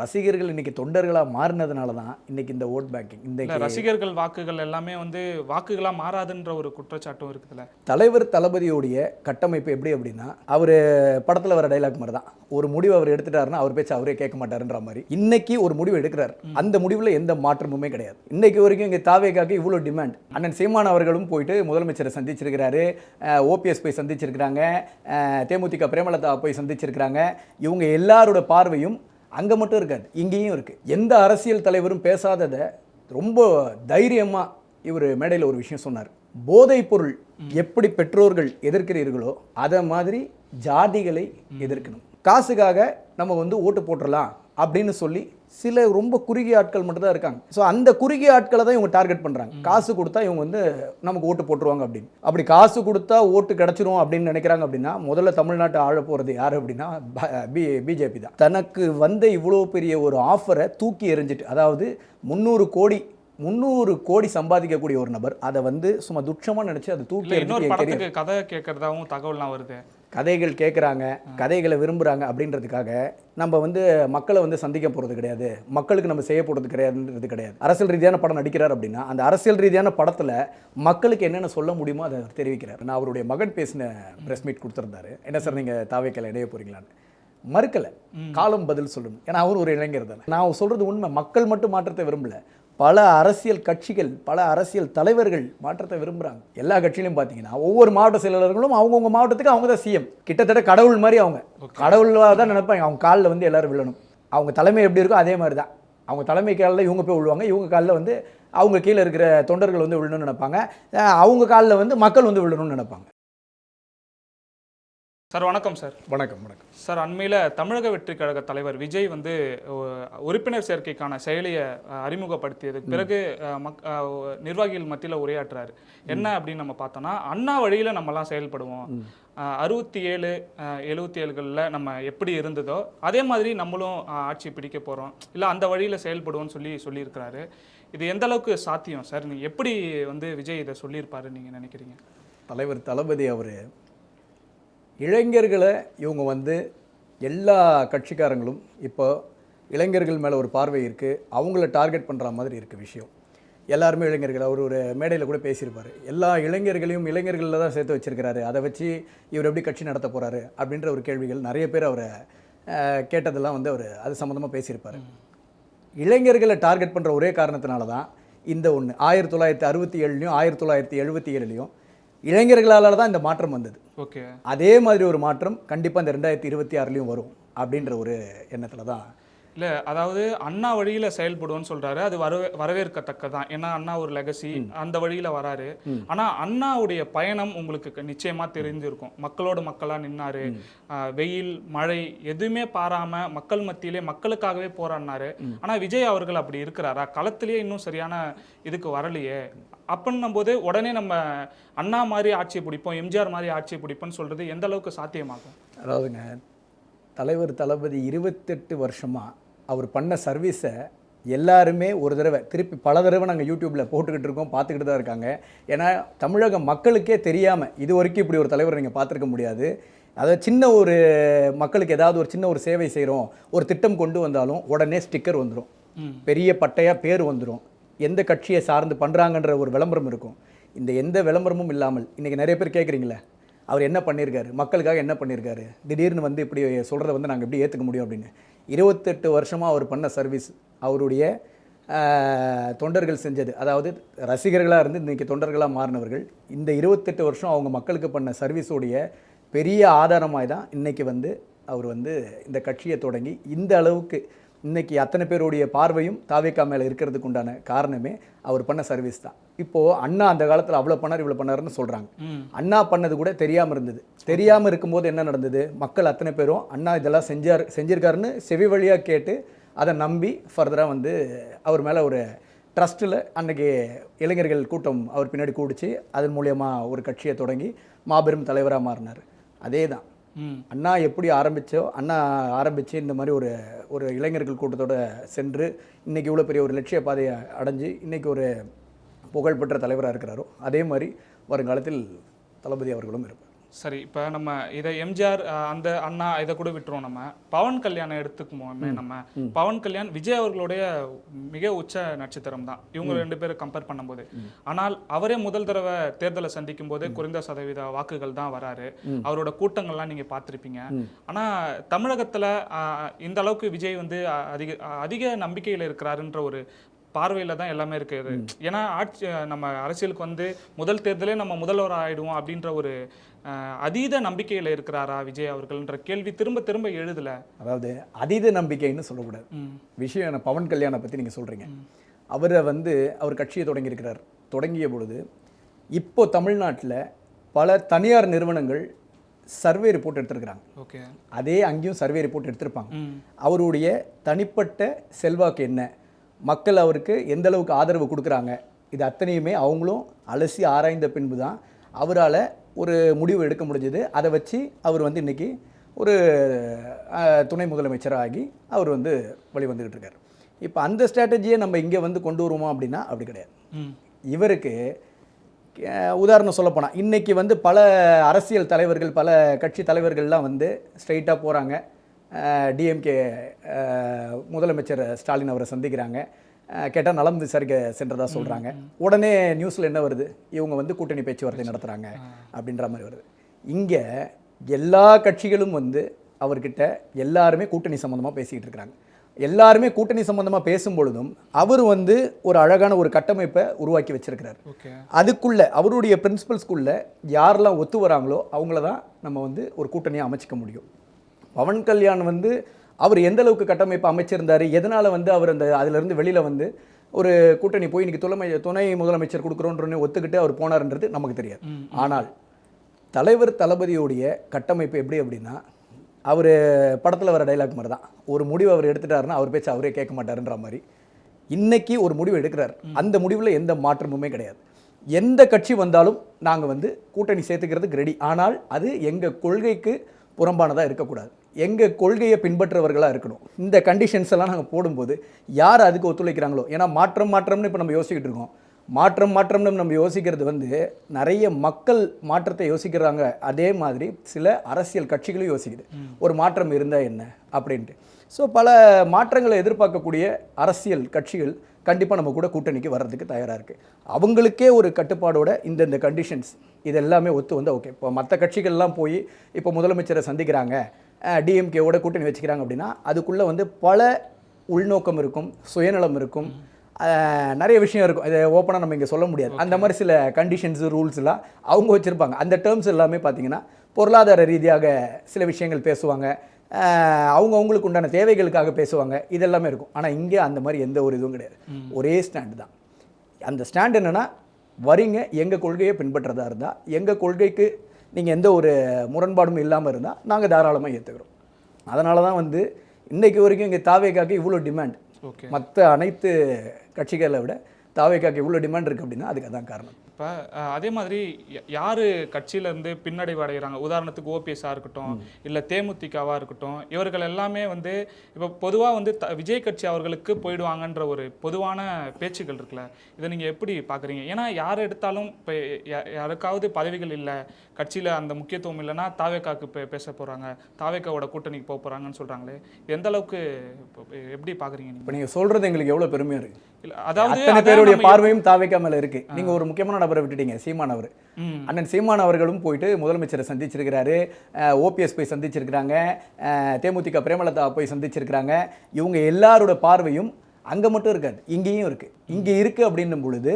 ரசிகர்கள் இன்னைக்கு தொண்டர்களாக மாறினதுனால தான் இன்னைக்கு இந்த ஓட் பேங்கிங் இல்ல இந்த ரசிகர்கள் வாக்குகள் எல்லாமே வந்து வாக்குகளா மாறாதுன்ற ஒரு குற்றச்சாட்டும் இருக்குதுல்ல. தலைவர் தளபதியுடைய கட்டமைப்பு எப்படி அப்படின்னா அவர் படத்தில் வர டைலாக் மாதிரி தான். ஒரு முடிவு அவர் எடுத்துட்டாருன்னா அவர் பேச்சு அவரே கேட்க மாட்டாருன்ற மாதிரி. இன்னைக்கு ஒரு முடிவு எடுக்கிறார். அந்த முடிவில் எந்த மாற்றமுமே கிடையாது. இன்னைக்கு வரைக்கும் இங்கே தாவேக்காக்கு இவ்வளோ டிமாண்ட் அண்ணன் சீமான் அவர்களும் போயிட்டு முதலமைச்சரை சந்திச்சிருக்கிறாரு. ஓபிஎஸ் போய் சந்திச்சிருக்கிறாங்க. தேமுதிக பிரேமலதா போய் சந்திச்சிருக்கிறாங்க. இவங்க எல்லாரோட பார்வையும் அங்கே மட்டும் இருக்காது இங்கேயும் இருக்குது எந்த அரசியல் தலைவரும் பேசாததை ரொம்ப தைரியமாக இவர் மேடையில் ஒரு விஷயம் சொன்னார். போதைப் பொருள் எப்படி பெற்றோர்கள் எதிர்க்கிறீர்களோ அதை மாதிரி ஜாதிகளை எதிர்க்கணும். காசுக்காக நம்ம வந்து ஓட்டு போட்டுடலாம் அப்படின்னு சொல்லி சில ரொம்ப குறுகிய ஆட்கள் மட்டும் தான் இருக்காங்க. ஸோ அந்த குறுகிய ஆட்களை தான் இவங்க டார்கெட் பண்ணுறாங்க காசு கொடுத்தா இவங்க வந்து நமக்கு ஓட்டு போட்டுருவாங்க அப்படின்னு. அப்படி காசு கொடுத்தா ஓட்டு கிடச்சிரும் அப்படின்னு நினைக்கிறாங்க அப்படின்னா முதல்ல தமிழ்நாட்டை ஆள போகிறது யார் அப்படின்னா பி பிஜேபி தான். தனக்கு வந்த இவ்வளோ பெரிய ஒரு ஆஃபரை தூக்கி எறிஞ்சிட்டு அதாவது முந்நூறு கோடி முந்நூறு கோடி சம்பாதிக்கக்கூடிய ஒரு நபர் அதை வந்து சும்மா துட்சமாக நினச்சி அதை தூக்கி இன்னொரு கதை கேட்கறதாவும் தகவல்லாம் வருது. கதைகள் கேட்குறாங்க கதைகளை விரும்புகிறாங்க அப்படின்றதுக்காக நம்ம வந்து மக்களை வந்து சந்திக்க போகிறது கிடையாது. மக்களுக்கு நம்ம செய்ய போகிறது கிடையாதுன்றது கிடையாது. அரசியல் ரீதியான படம் நடிக்கிறார் அப்படின்னா அந்த அரசியல் ரீதியான படத்தில் மக்களுக்கு என்னென்ன சொல்ல முடியுமோ அதை தெரிவிக்கிறார். நான் அவருடைய மகன் பேசின ப்ரெஸ் மீட் கொடுத்துருந்தாரு. என்ன சார் நீங்கள் தாவைக்கல இடைய போகிறீங்களான்னு மறுக்கலை. காலம் பதில் சொல்லணும். ஏன்னா அவர் ஒரு இளைஞர் தானே. நான் சொல்கிறது உண்மை. மக்கள் மட்டும் மாற்றத்தை விரும்பல. பல அரசியல் கட்சிகள் பல அரசியல் தலைவர்கள் மாற்றத்தை விரும்புகிறாங்க எல்லா கட்சியிலும் பார்த்தீங்கன்னா ஒவ்வொரு மாவட்ட செயலாளர்களும் அவங்கவுங்க மாவட்டத்துக்கு அவங்க தான் சிஎம் கிட்டத்தட்ட கடவுள் மாதிரி அவங்க. கடவுளாக தான் நினைப்பாங்க. அவங்க காலில் வந்து எல்லாரும் விழணும். அவங்க தலைமை எப்படி இருக்கோ அதே மாதிரி தான். அவங்க தலைமை காலில் இவங்க போய் விழுவாங்க. இவங்க காலில் வந்து அவங்க கீழே இருக்கிற தொண்டர்கள் வந்து விழணும்னு நினைப்பாங்க. அவங்க காலில் வந்து மக்கள் வந்து விழணும்னு நினைப்பாங்க. சார் வணக்கம் சார். வணக்கம் வணக்கம். சார் அண்மையில் தமிழக வெற்றி கழக தலைவர் விஜய் வந்து உறுப்பினர் சேர்க்கைக்கான செயலியை அறிமுகப்படுத்தியதுக்கு பிறகு மக் நிர்வாகிகள் மத்தியில் உரையாற்றுறாரு என்ன அப்படின்னு நம்ம பார்த்தோம்னா அண்ணா வழியில் நம்மலாம் செயல்படுவோம். அறுபத்தி ஏழு எழுபத்தி ஏழுகளில் நம்ம எப்படி இருந்ததோ அதே மாதிரி நம்மளும் ஆட்சி பிடிக்க போகிறோம் இல்லை அந்த வழியில் செயல்படுவோம்னு சொல்லி சொல்லியிருக்கிறாரு. இது எந்த அளவுக்கு சாத்தியம்? சார் நீ எப்படி வந்து விஜய் இதை சொல்லியிருப்பாரு நீங்கள் நினைக்கிறீங்க? தலைவர் தளபதி அவர் இளைஞர்களை இவங்க வந்து எல்லா கட்சிக்காரங்களும் இப்போ இளைஞர்கள் மேலே ஒரு பார்வை இருக்குது அவங்கள டார்கெட் பண்ணுற மாதிரி இருக்குது விஷயம். எல்லாருமே இளைஞர்கள். அவர் ஒரு மேடையில் கூட பேசியிருப்பார். எல்லா இளைஞர்களையும் இளைஞர்களில் தான் சேர்த்து வச்சுருக்கிறாரு. அதை வச்சு இவர் எப்படி கட்சி நடத்த போகிறாரு அப்படின்ற ஒரு கேள்விகள் நிறைய பேர் அவரை கேட்டதெல்லாம் வந்து அவர் அது சம்மந்தமாக பேசியிருப்பார். இளைஞர்களை டார்கெட் பண்ணுற ஒரே காரணத்தினால தான் இந்த ஒன்று ஆயிரத்தி தொள்ளாயிரத்தி அறுபத்தி ஏழுலையும் ஆயிரத்தி தொள்ளாயிரத்தி எழுபத்தி ஏழுலையும் இளைஞர்களால் தான் இந்த மாற்றம் வந்தது. ஓகே. அதே மாதிரி ஒரு மாற்றம் கண்டிப்பாக இந்த ரெண்டாயிரத்தி இருபத்தி ஆறுலையும் வரும் அப்படின்ற ஒரு எண்ணத்தில் தான் இல்ல அதாவது அண்ணா வழியில செயல்படுவோம்னு சொல்றாரு. அது வரவே வரவேற்கத்தக்கதான் ஏன்னா அண்ணா ஒரு லெகசி அந்த வழியில வராரு. ஆனா அண்ணாவுடைய பயணம் உங்களுக்கு க- நிச்சயமா தெரிஞ்சிருக்கும். மக்களோட மக்களா நின்னாரு. வெயில் மழை எதுவுமே பாராம மக்கள் மத்தியிலே மக்களுக்காகவே போராடினாரு. ஆனா விஜய் அவர்கள் அப்படி இருக்கிறாரா? களத்திலேயே இன்னும் சரியான இதுக்கு வரலையே. அப்படின்னும் போது உடனே நம்ம அண்ணா மாதிரி ஆட்சியை பிடிப்போம் எம்ஜிஆர் மாதிரி ஆட்சியை பிடிப்போம்னு சொல்றது எந்த அளவுக்கு சாத்தியமாகும்? அதாவதுங்க தலைவர் தளபதி இருபத்தெட்டு வருஷமாக அவர் பண்ண சர்வீஸை எல்லாருமே ஒரு தடவை திருப்பி பல தடவை நாங்கள் யூடியூப்பில் போட்டுக்கிட்டு இருக்கோம் பார்த்துக்கிட்டு தான் இருக்காங்க. ஏன்னா தமிழக மக்களுக்கே தெரியாமல் இது வரைக்கும் இப்படி ஒரு தலைவர் நீங்கள் பார்த்துருக்க முடியாது. அதாவது சின்ன ஒரு மக்களுக்கு ஏதாவது ஒரு சின்ன ஒரு சேவை செய்கிறோம் ஒரு திட்டம் கொண்டு வந்தாலும் உடனே ஸ்டிக்கர் வந்துடும். பெரிய பட்டையாக பேர் வந்துடும் எந்த கட்சியை சார்ந்து பண்ணுறாங்கன்ற ஒரு விளம்பரம் இருக்கும். இந்த எந்த விளம்பரமும் இல்லாமல் இன்றைக்கி நிறைய பேர் கேட்குறீங்களே அவர் என்ன பண்ணியிருக்காரு மக்களுக்காக என்ன பண்ணியிருக்காரு திடீர்னு வந்து இப்படி சொல்கிறத வந்து நாங்கள் எப்படி ஏற்றுக்க முடியும் அப்படின்னு. இருபத்தெட்டு வருஷமாக அவர் பண்ண சர்வீஸ் அவருடைய தொண்டர்கள் செஞ்சது. அதாவது ரசிகர்களாக இருந்து இன்றைக்கி தொண்டர்களாக மாறினவர்கள். இந்த இருபத்தெட்டு வருஷம் அவங்க மக்களுக்கு பண்ண சர்வீஸோடைய பெரிய ஆதாரமாய் தான் இன்றைக்கி வந்து அவர் வந்து இந்த கட்சியை தொடங்கி இந்த அளவுக்கு இன்னைக்கு அத்தனை பேருடைய பார்வையும் தாவேக்கா மேலே இருக்கிறதுக்கு உண்டான காரணமே அவர் பண்ண சர்வீஸ் தான். இப்போது அண்ணா அந்த காலத்தில் அவ்வளோ பண்ணார் இவ்வளோ பண்ணாருன்னு சொல்கிறாங்க அண்ணா பண்ணது கூட தெரியாமல் இருந்தது. தெரியாமல் இருக்கும்போது என்ன நடந்தது? மக்கள் அத்தனை பேரும் அண்ணா இதெல்லாம் செஞ்சார் செஞ்சிருக்காருன்னு செவி வழியாக கேட்டு அதை நம்பி ஃபர்தராக வந்து அவர் மேலே ஒரு ட்ரஸ்ட்டில் அன்னைக்கு இளைஞர்கள் கூட்டம் அவர் பின்னாடி கூடிச்சு அதன் மூலயமா ஒரு கட்சியை தொடங்கி மாபெரும் தலைவராக மாறினார். அதே தான் அண்ணா எப்படி ஆரம்பிச்சோ அண்ணா ஆரம்பித்து இந்த மாதிரி ஒரு ஒரு இளைஞர்கள் கூட்டத்தோடு சென்று இன்றைக்கி இவ்வளோ பெரிய ஒரு லட்சிய பாதையை அடைஞ்சு இன்றைக்கி ஒரு புகழ்பெற்ற தலைவராக இருக்கிறாரோ அதே மாதிரி வருங்காலத்தில் தளபதி அவர்களும் இருப்பார். சரி இப்போ நம்ம இதை எம்ஜிஆர் அந்த அண்ணா இதை கூட விட்டுருவோம் நம்ம. பவன் கல்யாணம் எடுத்துக்குமோமே நம்ம? பவன் கல்யாண் விஜய் அவர்களுடைய மிக உச்ச நட்சத்திரம் தான். இவங்க ரெண்டு பேரும் கம்பேர் பண்ணும்போது. ஆனால் அவரே முதல் தடவை தேர்தலை சந்திக்கும் போது குறைந்த சதவீத வாக்குகள் தான் வராரு. அவரோட கூட்டங்கள்லாம் நீங்க பார்த்திருப்பீங்க. ஆனா தமிழகத்துல இந்த அளவுக்கு விஜய் வந்து அதிக அதிக நம்பிக்கையில் இருக்கிறாருன்ற ஒரு பார்வையில தான் எல்லாமே இருக்குது. ஏன்னா ஆட்சி நம்ம அரசியலுக்கு வந்து முதல் தேர்தலே நம்ம முதல்வர் ஆயிடுவோம் அப்படின்ற ஒரு அதீத நம்பிக்கையில இருக்கிறாரா விஜய் அவர்கள்ன்ற கேள்வி திரும்ப திரும்ப எழுதல. அதாவது அதீத நம்பிக்கைன்னு சொல்லக்கூடாது. விஷயம் என்ன? பவன் கல்யாணை பற்றி நீங்கள் சொல்கிறீங்க அவரை வந்து அவர் கட்சியை தொடங்கியிருக்கிறார் தொடங்கிய பொழுது இப்போ தமிழ்நாட்டில் பல தனியார் நிறுவனங்கள் சர்வே ரிப்போர்ட் எடுத்திருக்கிறாங்க. ஓகே. அதே அங்கேயும் சர்வே ரிப்போர்ட் எடுத்திருப்பாங்க. அவருடைய தனிப்பட்ட செல்வாக்கு என்ன? மக்கள் அவருக்கு எந்த அளவுக்கு ஆதரவு கொடுக்குறாங்க இது அத்தனையுமே அவங்களும் அலசி ஆராய்ந்த பின்பு தான் அவரால் ஒரு முடிவு எடுக்க முடிஞ்சது. அதை வச்சு அவர் வந்து இன்னைக்கு ஒரு துணை முதலமைச்சராகி அவர் வந்து வழி வந்துக்கிட்டு இருக்கார். இப்போ அந்த ஸ்ட்ராட்டஜியை நம்ம இங்கே வந்து கொண்டு வருவோமா அப்படின்னா அப்படி கிடையாது. இவருக்கு உதாரணம் சொல்லப்போனால் இன்னைக்கு வந்து பல அரசியல் தலைவர்கள் பல கட்சி தலைவர்கள்லாம் வந்து ஸ்ட்ரைட்டாக போகிறாங்க டிஎம்கே முதலமைச்சர் ஸ்டாலின் அவரை சந்திக்கிறாங்க. கேட்டால் நலம் விசாரிக்க சென்றதா சொல்கிறாங்க உடனே நியூஸில் என்ன வருது? இவங்க வந்து கூட்டணி பேச்சுவார்த்தை நடத்துகிறாங்க அப்படின்ற மாதிரி வருது. இங்கே எல்லா கட்சிகளும் வந்து அவர்கிட்ட எல்லாருமே கூட்டணி சம்மந்தமாக பேசிக்கிட்டு இருக்கிறாங்க. எல்லாருமே கூட்டணி சம்மந்தமாக பேசும் பொழுதும் அவர் வந்து ஒரு அழகான ஒரு கட்டமைப்பை உருவாக்கி வச்சிருக்கிறார். அதுக்குள்ள அவருடைய பிரின்சிபல்ஸ்குள்ள யாரெல்லாம் ஒத்து வராங்களோ அவங்கள தான் நம்ம வந்து ஒரு கூட்டணியை அமைச்சிக்க முடியும். பவன் கல்யாண் வந்து அவர் எந்த அளவுக்கு கட்டமைப்பு அமைச்சிருந்தாரு எதனால வந்து அவர் அந்த அதிலிருந்து வெளியில வந்து ஒரு கூட்டணி போய் இன்னைக்கு துணை துணை முதலமைச்சர் கொடுக்குறோன்றன்னு ஒத்துக்கிட்டு அவர் போனாருன்றது நமக்கு தெரியாது. ஆனால் தலைவர் தளபதியுடைய கட்டமைப்பு எப்படி அப்படின்னா அவர் படத்தில் வர டைலாக் மாதிரி தான் ஒரு முடிவு அவர் எடுத்துட்டாருன்னா அவர் பேச்சு அவரே கேட்க மாட்டாருன்ற மாதிரி. இன்னைக்கு ஒரு முடிவு எடுக்கிறார். அந்த முடிவில் எந்த மாற்றமுமே கிடையாது. எந்த கட்சி வந்தாலும் நாங்கள் வந்து கூட்டணி சேர்த்துக்கிறதுக்கு ரெடி ஆனால் அது எங்கள் கொள்கைக்கு புறம்பானதாக இருக்கக்கூடாது. எங்கள் கொள்கையை பின்பற்றுறவர்களாக இருக்கணும். இந்த கண்டிஷன்ஸ் எல்லாம் நாங்கள் போடும்போது யார் அதுக்கு ஒத்துழைக்கிறாங்களோ? ஏன்னா மாற்றம் மாற்றம்னு இப்போ நம்ம யோசிக்கிட்டு இருக்கோம். மாற்றம் மாற்றம்னு நம்ம யோசிக்கிறது வந்து நிறைய மக்கள் மாற்றத்தை யோசிக்கிறாங்க. அதே மாதிரி சில அரசியல் கட்சிகளும் யோசிக்குது. ஒரு மாற்றம் இருந்தால் என்ன? அப்படின்ட்டு. ஸோ பல மாற்றங்களை எதிர்பார்க்கக்கூடிய அரசியல் கட்சிகள் கண்டிப்பாக நம்ம கூட கூட்டணிக்கு வர்றதுக்கு தயாராக இருக்குது அவங்களுக்கே ஒரு கட்டுப்பாடோட இந்தந்த கண்டிஷன்ஸ் இது எல்லாமே ஒத்து வந்து ஓகே இப்போ மற்ற கட்சிகள்லாம் போய் இப்போ முதலமைச்சரை சந்திக்கிறாங்க. டிஎம்கேவோட கூட்டணி வச்சுக்கிறாங்க அப்படின்னா அதுக்குள்ளே வந்து பல உள்நோக்கம் இருக்கும் சுயநலம் இருக்கும். நிறைய விஷயம் இருக்கும். இதை ஓப்பனாக நம்ம இங்கே சொல்ல முடியாது. அந்த மாதிரி சில கண்டிஷன்ஸு ரூல்ஸ்லாம் அவங்க வச்சுருப்பாங்க. அந்த டேர்ம்ஸ் எல்லாமே பார்த்தீங்கன்னா பொருளாதார ரீதியாக சில விஷயங்கள் பேசுவாங்க. அவங்க அவங்களுக்கு உண்டான தேவைகளுக்காக பேசுவாங்க. இதெல்லாமே இருக்கும். ஆனால் இங்கே அந்த மாதிரி எந்த ஒரு இதுவும் கிடையாது. ஒரே ஸ்டாண்டு தான். அந்த ஸ்டாண்ட் என்னன்னா வரீங்க எங்கள் கொள்கையை பின்பற்றதா இருந்தால் எங்கள் கொள்கைக்கு நீங்கள் எந்த ஒரு முரண்பாடும் இல்லாமல் இருந்தால் நாங்கள் தாராளமாக ஏற்றுக்கிறோம் அதனால தான் வந்து இன்னைக்கு வரைக்கும் இங்கே தாவேக்காக்கு இவ்வளோ டிமாண்ட் ஓகே மற்ற அனைத்து கட்சிகளை விட தாவேக்காக்கு இவ்வளோ டிமாண்ட் இருக்குது அப்படின்னா அதுக்கு அதான் காரணம். இப்போ அதே மாதிரி யாரு கட்சியில இருந்து பின்னடைவு அடைகிறாங்க? உதாரணத்துக்கு ஓபிஎஸ்ஸாக இருக்கட்டும் இல்லை தேமுதிகவா இருக்கட்டும் இவர்கள் எல்லாமே வந்து இப்போ பொதுவாக வந்து த- விஜய் கட்சி அவர்களுக்கு போயிடுவாங்கன்ற ஒரு பொதுவான பேச்சுகள் இருக்குல்ல? இதை நீங்கள் எப்படி பார்க்குறீங்க ஏன்னா யார் எடுத்தாலும் இப்போ யாருக்காவது பதவிகள் இல்லை கட்சியில் அந்த முக்கியத்துவம் இல்லைன்னா தாவேக்காக்கு பே பேச போகிறாங்க தாவேக்காவோட கூட்டணிக்கு போக போகிறாங்கன்னு சொல்கிறாங்களே எந்த அளவுக்கு இப்போ எப்படி பார்க்குறீங்க இப்போ நீங்கள் சொல்கிறது எங்களுக்கு எவ்வளோ பெருமையாக இருக்குது அத்தனை பேருடைய பார்வையும் தாவேக்கா மேல இருக்கு நீங்க ஒரு முக்கியமான நபரை விட்டுட்டீங்க சீமான் அவர். அண்ணன் சீமான் அவர்களும் போயிட்டு முதலமைச்சரை சந்திச்சிருக்கிறாரு. ஓபிஎஸ் போய் சந்திச்சிருக்கிறாங்க. தேமுதிக பிரேமலதா போய் சந்திச்சிருக்கிறாங்க. இவங்க எல்லாரோட பார்வையும் அங்க மட்டும் இருக்காது இங்கேயும் இருக்கு. இங்க இருக்கு அப்படின்னும் பொழுது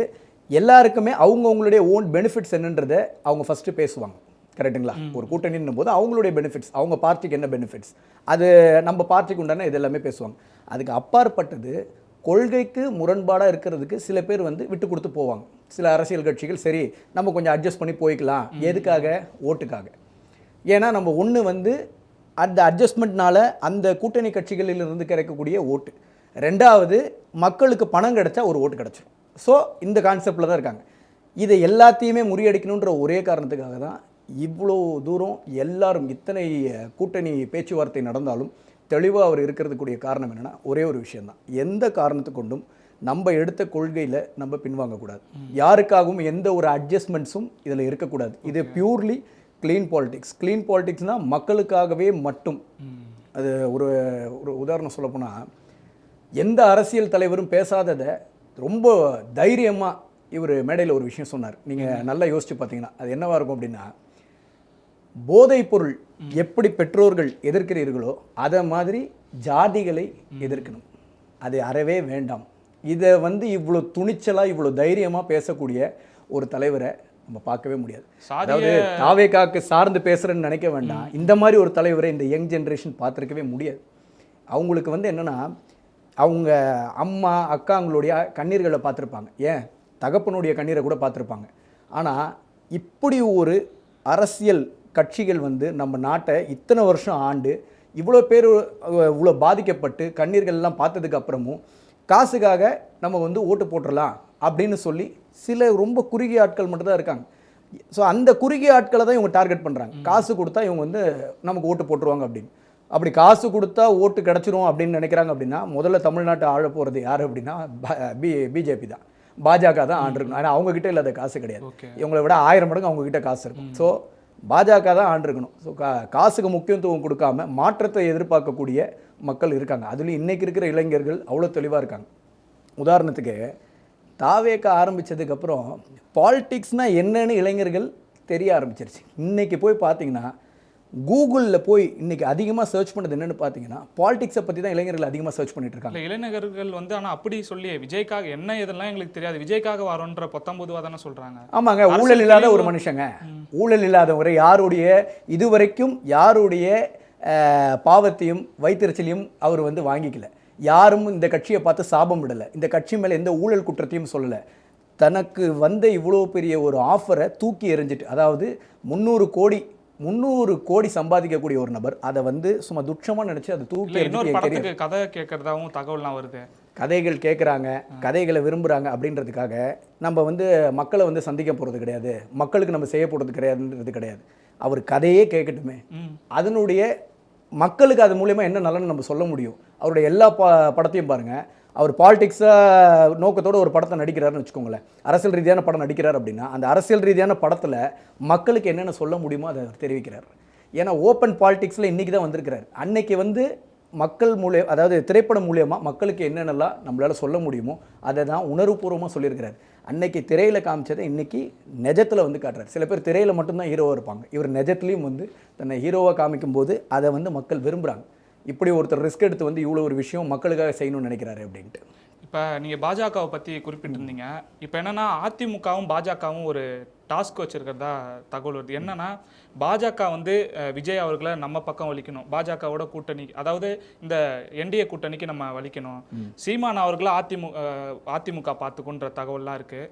எல்லாருக்குமே அவங்கவுங்களுடைய ஓன் பெனிஃபிட்ஸ் என்னன்றதை அவங்க ஃபர்ஸ்ட் பேசுவாங்க. கரெக்ட்டுங்களா ஒரு கூட்டணின்னும் போது அவங்களுடைய பெனிஃபிட்ஸ் அவங்க பார்ட்டிக்கு என்ன பெனிஃபிட்ஸ் அது நம்ம பார்ட்டிக்கு உண்டான இது எல்லாமே பேசுவாங்க. அதுக்கு அப்பாற்பட்டது கொள்கைக்கு முரண்பாடாக இருக்கிறதுக்கு சில பேர் வந்து விட்டு கொடுத்து போவாங்க. சில அரசியல் கட்சிகள் சரி நம்ம கொஞ்சம் அட்ஜஸ்ட் பண்ணி போய்க்கலாம். எதுக்காக? ஓட்டுக்காக. ஏன்னா நம்ம ஒன்று வந்து அந்த அட்ஜஸ்ட்மெண்ட்னால அந்த கூட்டணி கட்சிகளிலிருந்து கிடைக்கக்கூடிய ஓட்டு. ரெண்டாவது மக்களுக்கு பணம் கிடைச்சா ஒரு ஓட்டு கிடைச்சிரும். ஸோ இந்த கான்செப்டில் தான் இருக்காங்க. இதை எல்லாத்தையுமே முறியடிக்கணுன்ற ஒரே காரணத்துக்காக தான் இவ்வளோ தூரம் எல்லாரும் இத்தனை கூட்டணி பேச்சுவார்த்தை நடந்தாலும் தெளிவாக அவர் இருக்கிறதுக்குரிய காரணம் என்னென்னா ஒரே ஒரு விஷயம்தான். எந்த காரணத்து கொண்டும் நம்ம எடுத்த கொள்கையில் நம்ம பின்வாங்கக்கூடாது. யாருக்காகவும் எந்த ஒரு அட்ஜஸ்ட்மெண்ட்ஸும் இதில் இருக்கக்கூடாது. இது பியூர்லி க்ளீன் பாலிடிக்ஸ் க்ளீன் பாலிடிக்ஸ்னால் மக்களுக்காகவே மட்டும். அது ஒரு ஒரு உதாரணம் சொல்லப்போனால் எந்த அரசியல் தலைவரும் பேசாததை ரொம்ப தைரியமாக இவர் மேடையில் ஒரு விஷயம் சொன்னார். நீங்கள் நல்லா யோசிச்சு பார்த்தீங்கன்னா அது என்னவா இருக்கும் அப்படின்னா போதைப் பொருள் எப்படி பெற்றோர்கள் எதிர்க்கிறீர்களோ அதை மாதிரி ஜாதிகளை எதிர்க்கணும். அது அறவே வேண்டாம். இதை வந்து இவ்வளோ துணிச்சலாக இவ்வளோ தைரியமாக பேசக்கூடிய ஒரு தலைவரை நம்ம பார்க்கவே முடியாது. அதாவது தாவேக்காக்கு சார்ந்து பேசுகிறேன்னு நினைக்க வேண்டாம். இந்த மாதிரி ஒரு தலைவரை இந்த யங் ஜென்ரேஷன் பார்த்துருக்கவே முடியாது. அவங்களுக்கு வந்து என்னென்னா அவங்க அம்மா அக்காங்களுடைய கண்ணீர்களை பார்த்துருப்பாங்க. ஏன்? தகப்பனுடைய கண்ணீரை கூட பார்த்துருப்பாங்க. ஆனால் இப்படி ஒரு அரசியல் கட்சிகள் வந்து நம்ம நாட்டை இத்தனை வருஷம் ஆண்டு இவ்வளோ பேர் இவ்வளோ பாதிக்கப்பட்டு கண்ணீர்கள் எல்லாம் பார்த்ததுக்கு அப்புறமும் காசுக்காக நம்ம வந்து ஓட்டு போட்டுடலாம் அப்படின்னு சொல்லி சில ரொம்ப குறுகிய ஆட்கள் மட்டும்தான் இருக்காங்க. ஸோ அந்த குறுகிய ஆட்களை தான் இவங்க டார்கெட் பண்ணுறாங்க காசு கொடுத்தா இவங்க வந்து நமக்கு ஓட்டு போட்டுருவாங்க அப்படின்னு. அப்படி காசு கொடுத்தா ஓட்டு கிடச்சிரும் அப்படின்னு நினைக்கிறாங்க அப்படின்னா முதல்ல தமிழ்நாட்டை ஆள போகிறது யார் அப்படின்னா பி பிஜேபி தான். பாஜக தான் ஆண்டிருக்கணும். ஆனால் அவங்கக்கிட்ட இல்லாத காசு கிடையாது. இவங்களை விட ஆயிரம் மடங்கு அவங்கக்கிட்ட காசு இருக்கும். ஸோ பாஜக தான் ஆண்டிருக்கணும். ஸோ கா காசுக்கு முக்கியத்துவம் கொடுக்காம மாற்றத்தை எதிர்பார்க்கக்கூடிய மக்கள் இருக்காங்க. அதுலேயும் இன்றைக்கி இருக்கிற இளைஞர்கள் அவ்வளோ தெளிவாக இருக்காங்க. உதாரணத்துக்கு தாவேக்க ஆரம்பித்ததுக்கப்புறம் பாலிட்டிக்ஸ்னால் என்னன்னு இளைஞர்கள் தெரிய ஆரம்பிச்சிருச்சு. இன்றைக்கி போய் பார்த்தீங்கன்னா கூகுளில் போய் இன்னைக்கு அதிகமாக சர்ச் பண்ணது என்னன்னு பார்த்தீங்கன்னா பாலிடிக்ஸை பற்றி தான் இளைஞர்கள் அதிகமாக சர்ச் பண்ணிட்டு இருக்காங்க. இளைஞர்கள் வந்து ஆனா அப்படி சொல்லி விஜய்க்காக என்ன இதெல்லாம் எங்களுக்கு தெரியாது. விஜய்க்காக வரோன்ற பத்தொன்பதுவா தானே சொல்றாங்க. ஆமாங்க ஊழல் இல்லாத ஒரு மனுஷங்க. ஊழல் இல்லாதவரை யாருடைய இதுவரைக்கும் யாருடைய பாவத்தையும் வைத்திருச்சலையும் அவர் வந்து வாங்கிக்கல. யாரும் இந்த கட்சியை பார்த்து சாபம் விடலை. இந்த கட்சி மேலே எந்த ஊழல் குற்றத்தையும் சொல்லலை. தனக்கு வந்த இவ்வளோ பெரிய ஒரு ஆஃபரை தூக்கி எறிஞ்சிட்டு அதாவது முந்நூறு கோடி முந்நூறு கோடி சம்பாதிக்கக்கூடிய ஒரு நபர் அதை வந்து சும்மா துட்சமாக நினச்சி அதை தூக்கி இன்னொரு படத்துக்கு கதை கேட்கறதாவும் தகவல்லாம் வருது. கதைகள் கேட்குறாங்க கதைகளை விரும்புகிறாங்க அப்படின்றதுக்காக நம்ம வந்து மக்களை வந்து சந்திக்க போகிறது கிடையாது. மக்களுக்கு நம்ம செய்ய போகிறது கிடையாதுன்றது கிடையாது. அவர் கதையே கேட்கட்டுமே அதனுடைய மக்களுக்கு அது மூலயமா என்ன நலன்னு நம்ம சொல்ல முடியும். அவருடைய எல்லா ப படத்தையும் பாருங்கள் அவர் பாலிடிக்ஸை நோக்கத்தோட ஒரு படத்தை நடிக்கிறாருன்னு வச்சுக்கோங்களேன். அரசியல் ரீதியான படம் நடிக்கிறார் அப்படின்னா அந்த அரசியல் ரீதியான படத்தில் மக்களுக்கு என்னென்ன சொல்ல முடியுமோ அதை அவர் தெரிவிக்கிறார். ஏன்னா ஓப்பன் பாலிடிக்ஸில் இன்றைக்கி தான் வந்திருக்கிறார். அன்னைக்கு வந்து மக்கள் மூலிய அதாவது திரைப்படம் மூலியமாக மக்களுக்கு என்னென்னலாம் நம்மளால் சொல்ல முடியுமோ அதை தான் உணர்வுபூர்வமாக சொல்லியிருக்கிறார். அன்னைக்கு திரையில் காமிச்சதை இன்னைக்கு நெஜத்தில் வந்து காட்டுறாரு. சில பேர் திரையில் மட்டும்தான் ஹீரோவாக இருப்பாங்க. இவர் நெஜத்துலேயும் வந்து தன்னை ஹீரோவாக காமிக்கும்போது அதை வந்து மக்கள் விரும்புகிறாங்க இப்படி ஒருத்தர் ரிஸ்க் எடுத்து வந்து இவ்வளோ ஒரு விஷயம் மக்களுக்காக செய்யணும்னு நினைக்கிறாரு அப்படின்ட்டு. இப்போ நீங்கள் பாஜகவை பற்றி குறிப்பிட்டிருந்தீங்க. இப்போ என்னன்னா அதிமுகவும் பாஜகவும் ஒரு டாஸ்க் வச்சிருக்கிறதா தகவல் வருது. என்னன்னா பாஜக வந்து விஜய் அவர்களை நம்ம பக்கம் வலிக்கணும். பாஜகவோட கூட்டணி அதாவது இந்த என்டிஏ கூட்டணிக்கு நம்ம வலிக்கணும். சீமான் அவர்களை அதிமுக அதிமுக பார்த்துக்குன்ற தகவல்லாம் இருக்கு.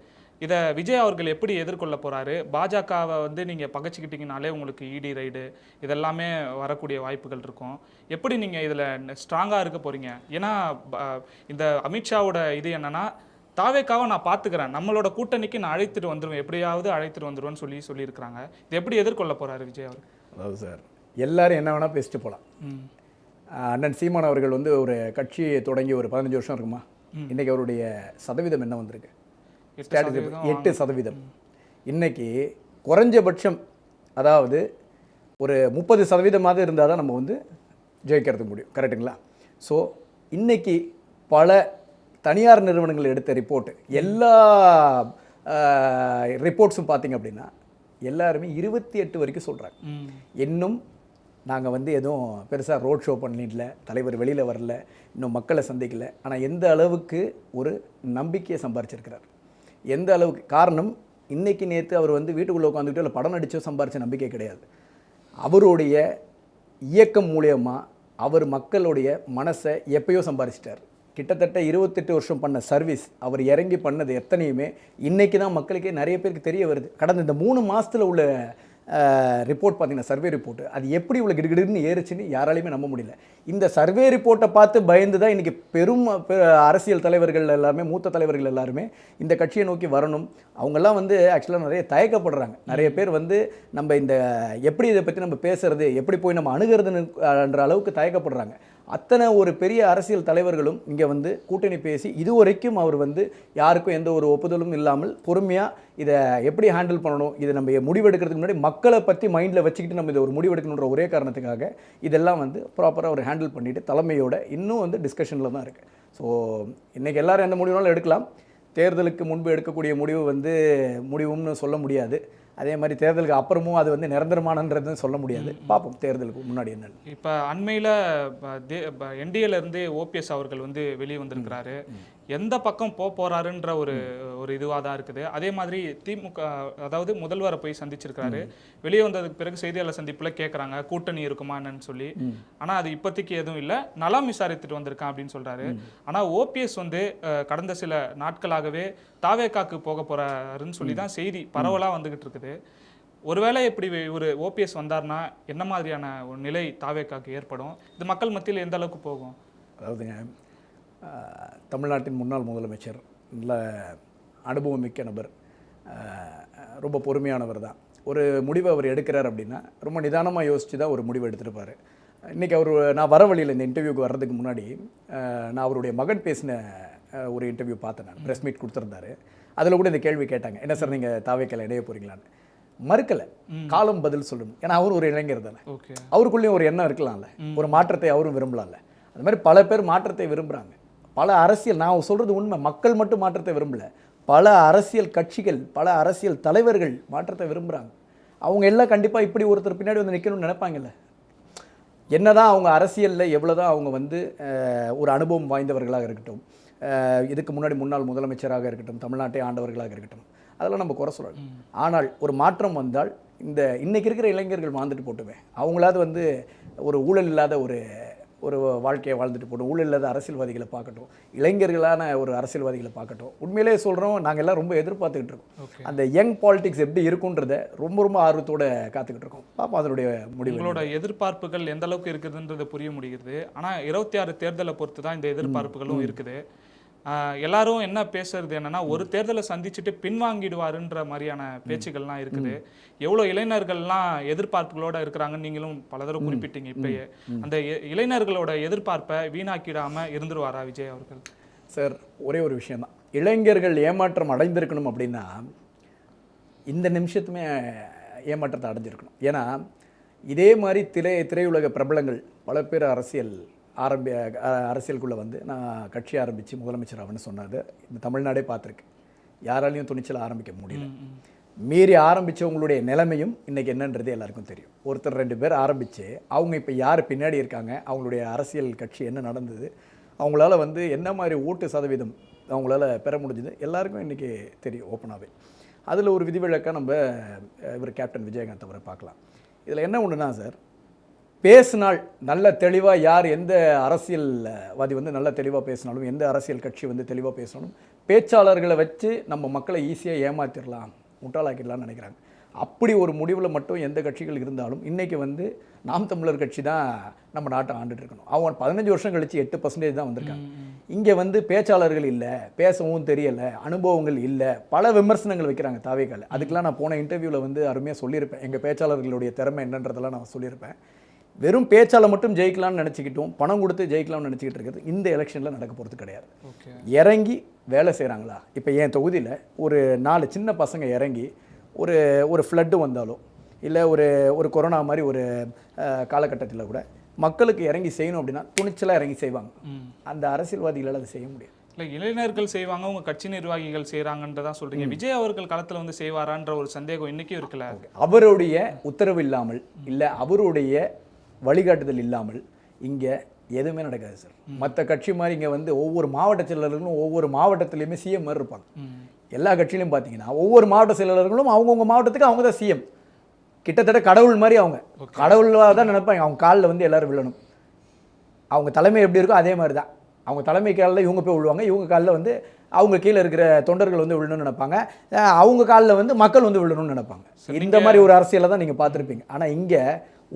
இதை விஜய் அவர்கள் எப்படி எதிர்கொள்ள போறாரு? பாஜகவை வந்து நீங்க பகைச்சிக்கிட்டீங்கனாலே உங்களுக்கு இடி ரைடு இதெல்லாமே வரக்கூடிய வாய்ப்புகள் இருக்கும். எப்படி நீங்க இதுல ஸ்ட்ராங்கா இருக்க போறீங்க? ஏன்னா இந்த அமித்ஷாவோட இது என்னன்னா தாவேக்காவை நான் பார்த்துக்கிறேன் நம்மளோட கூட்டணிக்கு நான் அழைத்துட்டு வந்துருவேன். எப்படியாவது அழைத்துட்டு வந்துருவேன்னு சொல்லி சொல்லியிருக்கிறாங்க. இது எப்படி எதிர்கொள்ள போறாரு விஜய் அவர் அதாவது சார் எல்லாரும் என்ன வேணால் பேசிட்டு போகலாம் அண்ணன் சீமான் அவர்கள் வந்து ஒரு கட்சியை தொடங்கி ஒரு பதினஞ்சு வருஷம் இருக்குமா? இன்னைக்கு அவருடைய சதவீதம் என்ன வந்திருக்கு? ஸ்டாட்டிஸ்டிக் எட்டு சதவீதம். இன்னைக்கு குறைஞ்சபட்சம் அதாவது ஒரு முப்பது சதவீதமாவது இருந்தால் தான் நம்ம வந்து ஜெயிக்கிறதுக்கு முடியும். கரெக்டுங்களா ஸோ இன்னைக்கு பல தனியார் நிறுவனங்கள் எடுத்த ரிப்போர்ட் எல்லா ரிப்போர்ட்ஸும் பார்த்தீங்க அப்படின்னா எல்லாருமே இருபத்தி எட்டு வரைக்கும் சொல்கிறாங்க இன்னும் நாங்கள் வந்து எதுவும் பெருசாக ரோட் ஷோ பண்ணல தலைவர் வெளியில் வரல இன்னும் மக்களை சந்திக்கல. ஆனால் எந்த அளவுக்கு ஒரு நம்பிக்கையை சம்பாரிச்சிருக்கிறார். எந்த அளவுக்கு காரணம் இன்றைக்கி நேற்று அவர் வந்து வீட்டுக்குள்ளே உட்காந்துக்கிட்டு இல்லை படம் நடித்தோ சம்பாரித்த நம்பிக்கை கிடையாது. அவருடைய இயக்கம் மூலயமா அவர் மக்களுடைய மனசை எப்பயோ சம்பாரிச்சிட்டார். கிட்டத்தட்ட இருபத்தெட்டு வருஷம் பண்ண சர்வீஸ் அவர் இறங்கி பண்ணது எத்தனையுமே இன்றைக்கி தான் மக்களுக்கே நிறைய பேருக்கு தெரிய வருது. கடந்த இந்த மூணு மாதத்தில் உள்ள ரிப்போர்ட் பார்த்தீங்கன்னா சர்வே ரிப்போர்ட்டு அது எப்படி இவ்வளோ கிடுகிடுன்னு ஏறுச்சுன்னு யாராலையுமே நம்ப முடியல. இந்த சர்வே ரிப்போர்ட்டை பார்த்து பயந்து தான் இன்றைக்கி பெரும் அரசியல் தலைவர்கள் எல்லாருமே மூத்த தலைவர்கள் எல்லாருமே இந்த கட்சியை நோக்கி வரணும். அவங்கெல்லாம் வந்து ஆக்சுவலாக நிறைய தயக்கப்படுறாங்க. நிறைய பேர் வந்து நம்ம இந்த எப்படி இதை பற்றி நம்ம பேசுறது எப்படி போய் நம்ம அணுகிறதுன்ற அளவுக்கு தயக்கப்படுறாங்க. அத்தனை ஒரு பெரிய அரசியல் தலைவர்களும் இங்கே வந்து கூட்டணி பேசி இதுவரைக்கும் அவர் வந்து யாருக்கும் எந்த ஒரு ஒப்புதலும் இல்லாமல் பொறுமையாக இதை எப்படி ஹேண்டில் பண்ணணும் இதை நம்ம முடிவெடுக்கிறதுக்கு முன்னாடி மக்களை பற்றி மைண்டில் வச்சுக்கிட்டு நம்ம இதை ஒரு முடிவெடுக்கணுன்ற ஒரே காரணத்துக்காக இதெல்லாம் வந்து ப்ராப்பராக அவர் ஹேண்டில் பண்ணிவிட்டு தலைமையோட இன்னும் வந்து டிஸ்கஷனில் தான் இருக்குது ஸோ இன்றைக்கி எல்லோரும் எந்த முடிவுனாலும் எடுக்கலாம். தேர்தலுக்கு முன்பு எடுக்கக்கூடிய முடிவு வந்து முடிவும்னு சொல்ல முடியாது. அதே மாதிரி தேர்தலுக்கு அப்புறமும் அது வந்து நிரந்தரமானன்றதுன்னு சொல்ல முடியாது. பார்ப்போம் தேர்தலுக்கு முன்னாடி என்னன்னு இப்போ அண்மையில் என்டிஏல இருந்து ஓபிஎஸ் அவர்கள் வந்து வெளியே வந்திருக்கிறாரு. எந்த பக்கம் போக போறாருன்ற ஒரு ஒரு இதுவாக தான் இருக்குது. அதே மாதிரி திமுக அதாவது முதல்வரை போய் சந்திச்சிருக்காரு வெளியே வந்ததுக்கு பிறகு செய்தியாளர் சந்திப்பில் கேட்குறாங்க கூட்டணி இருக்குமா என்னன்னு சொல்லி. ஆனால் அது இப்போதைக்கு எதுவும் இல்லை. நலம் விசாரித்துட்டு வந்திருக்கான் அப்படின்னு சொல்றாரு. ஆனால் ஓபிஎஸ் வந்து கடந்த சில நாட்களாகவே தாவேக்காக்கு போக போறாருன்னு சொல்லி தான் செய்தி பரவலாக வந்துகிட்டு இருக்குது. ஒருவேளை இப்படி ஒரு ஓபிஎஸ் வந்தார்னா என்ன மாதிரியான ஒரு நிலை தாவேக்காக்கு ஏற்படும்? இது மக்கள் மத்தியில் எந்த அளவுக்கு போகும்? அதாவதுங்க தமிழ்நாட்டின் முன்னாள் முதலமைச்சர் நல்ல அனுபவமிக்க நபர் ஆஹ், ரொம்ப பொறுமையானவர் தான். ஒரு முடிவை அவர் எடுக்கிறார் அப்படின்னா ரொம்ப நிதானமாக யோசித்து தான் ஒரு முடிவு எடுத்திருப்பார். இன்றைக்கி அவர் நான் வர வழியில் இந்த இன்டர்வியூக்கு வர்றதுக்கு முன்னாடி நான் அவருடைய மகன் பேசின ஒரு இன்டர்வியூ பார்த்தேன் நான் ப்ரெஸ் மீட் கொடுத்துருந்தாரு. அதில் கூட இந்த கேள்வி கேட்டாங்க என்ன சார் நீங்கள் தாவேக்கல இணைய போகிறீங்களான்னு மறுக்கலை. காலம் பதில் சொல்லணும் ஏன்னா அவர் ஒரு இளைஞர் தானே. ஓகே. அவருக்குள்ளேயும் ஒரு எண்ணம் இருக்கலாம்ல. ஒரு மாற்றத்தை அவரும் விரும்பலாம்ல. அது மாதிரி பல பேர் மாற்றத்தை விரும்புகிறாங்க பல அரசியல் நான் சொல்கிறது உண்மை மக்கள் மட்டும் மாற்றத்தை விரும்பல. பல அரசியல் கட்சிகள் பல அரசியல் தலைவர்கள் மாற்றத்தை விரும்புகிறாங்க அவங்க எல்லாம் கண்டிப்பாக இப்படி ஒருத்தர் பின்னாடி வந்து நிற்கணும்னு நினைப்பாங்கல்ல. என்னதான் அவங்க அரசியலில் எவ்வளோதான் அவங்க வந்து ஒரு அனுபவம் வாய்ந்தவர்களாக இருக்கட்டும் இதுக்கு முன்னாடி முன்னாள் முதலமைச்சராக இருக்கட்டும் தமிழ்நாட்டை ஆண்டவர்களாக இருக்கட்டும் அதெல்லாம் நம்ம குறை சொல்லலாம் ஆனால் ஒரு மாற்றம் வந்தால் இந்த இன்னைக்கு இருக்கிற இளைஞர்கள் வாழ்ந்துட்டு போட்டுமே அவங்களாவது வந்து ஒரு ஊழல் இல்லாத ஒரு ஒரு வாழ்க்கையை வாழ்ந்துட்டு போட்டோம் ஊழல் இல்லாத அரசியல்வாதிகளை பார்க்கட்டும். இளைஞர்களான ஒரு அரசியல்வாதிகளை பார்க்கட்டும். உண்மையிலே சொல்கிறோம் நாங்கள் எல்லாம் ரொம்ப எதிர்பார்த்துக்கிட்டு இருக்கோம். அந்த யங் பாலிடிக்ஸ் எப்படி இருக்குன்றத ரொம்ப ரொம்ப ஆர்வத்தோட காத்துக்கிட்டு இருக்கோம். பாப்போம் அதனுடைய முடிவு. உங்களோட எதிர்பார்ப்புகள் எந்த அளவுக்கு இருக்குதுன்றது புரிய முடிகிறது ஆனா இருபத்தி ஆறு தேர்தலை பொறுத்து தான் இந்த எதிர்பார்ப்புகளும் இருக்குது. எல்லாரும் என்ன பேசுறது என்னன்னா ஒரு தேர்தலை சந்திச்சுட்டு பின்வாங்கிடுவாருன்ற மாதிரியான பேச்சுகள்லாம் இருக்குது. எவ்வளவு இளைஞர்கள்லாம் எதிர்பார்ப்புகளோட இருக்கிறாங்கன்னு நீங்களும் பல தடவை குறிப்பிட்டீங்க இப்பயே. அந்த இளைஞர்களோட எதிர்பார்ப்பை வீணாக்கிடாம இருந்துருவாரா விஜய் அவர்கள்? சார் ஒரே ஒரு விஷயம்தான் இளைஞர்கள் ஏமாற்றம் அடைந்திருக்கணும் அப்படின்னா இந்த நிமிஷத்துமே ஏமாற்றத்தை அடைஞ்சிருக்கணும். ஏன்னா இதே மாதிரி திரை திரையுலக பிரபலங்கள் பல பேர் அரசியல் ஆரம்பி அரசியலுக்குள்ளே வந்து நான் கட்சி ஆரம்பித்து முதலமைச்சர் ஆவேன்னு சொன்னது. இந்த தமிழ்நாடே பார்த்துருக்கு. யாராலையும் துணிச்சல் ஆரம்பிக்க முடியல. மீறி ஆரம்பித்தவங்களுடைய நிலைமையும் இன்றைக்கி என்னன்றது எல்லாருக்கும் தெரியும். ஒருத்தர் ரெண்டு பேர் ஆரம்பித்து அவங்க இப்போ யார் பின்னாடி இருக்காங்க அவங்களுடைய அரசியல் கட்சி என்ன நடந்தது அவங்களால வந்து என்ன மாதிரி ஓட்டு சதவீதம் அவங்களால பெற முடிஞ்சது எல்லாருக்கும் இன்றைக்கி தெரியும் ஓப்பனாகவே அதில் ஒரு விதிவிலக்காக நம்ம இவர் கேப்டன் விஜயகாந்த் அவரை பார்க்கலாம். இதில் என்ன ஒன்றுனா சார் பேசினால் நல்ல தெளிவாக யார் எந்த அரசியல்வாதி வந்து நல்ல தெளிவாக பேசினாலும் எந்த அரசியல் கட்சி வந்து தெளிவாக பேசினாலும் பேச்சாளர்களை வச்சு நம்ம மக்களை ஈஸியாக ஏமாத்திடலாம் முட்டாளாக்கிடலாம்னு நினைக்கிறாங்க. அப்படி ஒரு முடிவில் மட்டும் எந்த கட்சிகள் இருந்தாலும் இன்றைக்கி வந்து நாம் தமிழர் கட்சி தான் நம்ம நாட்டை ஆண்டுட்டு இருக்கணும். அவங்க பதினஞ்சு வருஷம் கழிச்சு எட்டு பர்சன்டேஜ் தான் வந்திருக்காங்க. இங்கே வந்து பேச்சாளர்கள் இல்லை பேசவும் தெரியலை அனுபவங்கள் இல்லை பல விமர்சனங்கள் வைக்கிறாங்க தாவேக்கால. அதுக்கெல்லாம் நான் போன இன்டர்வியூவில் வந்து அருமையாக சொல்லியிருப்பேன். எங்கள் பேச்சாளர்களுடைய திறமை என்னன்றதெல்லாம் நான் சொல்லியிருப்பேன். வெறும் பேச்சால மட்டும் ஜெயிக்கலாம்னு நினச்சிக்கிட்டோம் பணம் கொடுத்து ஜெயிக்கலாம்னு நினச்சிக்கிட்டு இருக்கிறது இந்த எலெக்ஷனில் நடக்க போகிறது கிடையாது. இறங்கி வேலை செய்கிறாங்களா இப்போ என் தொகுதியில் ஒரு நாலு சின்ன பசங்க இறங்கி ஒரு ஒரு ஃப்ளட்டு வந்தாலும் இல்லை ஒரு ஒரு கொரோனா மாதிரி ஒரு காலகட்டத்தில் கூட மக்களுக்கு இறங்கி செய்யணும் அப்படின்னா துணிச்சலாக இறங்கி செய்வாங்க. அந்த அரசியல்வாதிகளால் அதை செய்ய முடியாது. இல்லை இளைஞர்கள் செய்வாங்க உங்க கட்சி நிர்வாகிகள் செய்கிறாங்கன்றதான் சொல்றீங்க. விஜய் அவர்கள் களத்துல வந்து செய்வாரான்ற ஒரு சந்தேகம் இன்னைக்கும் இருக்குல்ல? அவருடைய உத்தரவு இல்லாமல் இல்லை அவருடைய வழிகாட்டுதல் இல்லாமல் இங்கே எதுவுமே நடக்காது சார். மற்ற கட்சி மாதிரி இங்கே வந்து ஒவ்வொரு மாவட்ட செயலர்களும் ஒவ்வொரு மாவட்டத்துலேயுமே சிஎம் மாதிரி இருப்பாங்க. எல்லா கட்சியிலையும் பார்த்தீங்கன்னா ஒவ்வொரு மாவட்ட செயலாளர்களும் அவங்கவுங்க மாவட்டத்துக்கு அவங்க தான் சிஎம் கிட்டத்தட்ட கடவுள் மாதிரி அவங்க. கடவுளாக தான் நினைப்பாங்க. அவங்க காலில் வந்து எல்லாரும் விழணும். அவங்க தலைமை எப்படி இருக்கோ அதே மாதிரி தான். அவங்க தலைமை காலில் இவங்க போய் விழுவாங்க. இவங்க காலில் வந்து அவங்க கீழே இருக்கிற தொண்டர்கள் வந்து விழணும்னு நினைப்பாங்க. அவங்க காலில் வந்து மக்கள் வந்து விழணும்னு நினைப்பாங்க. இந்த மாதிரி ஒரு அரசியலை தான் நீங்கள் பார்த்துருப்பீங்க. ஆனால் இங்கே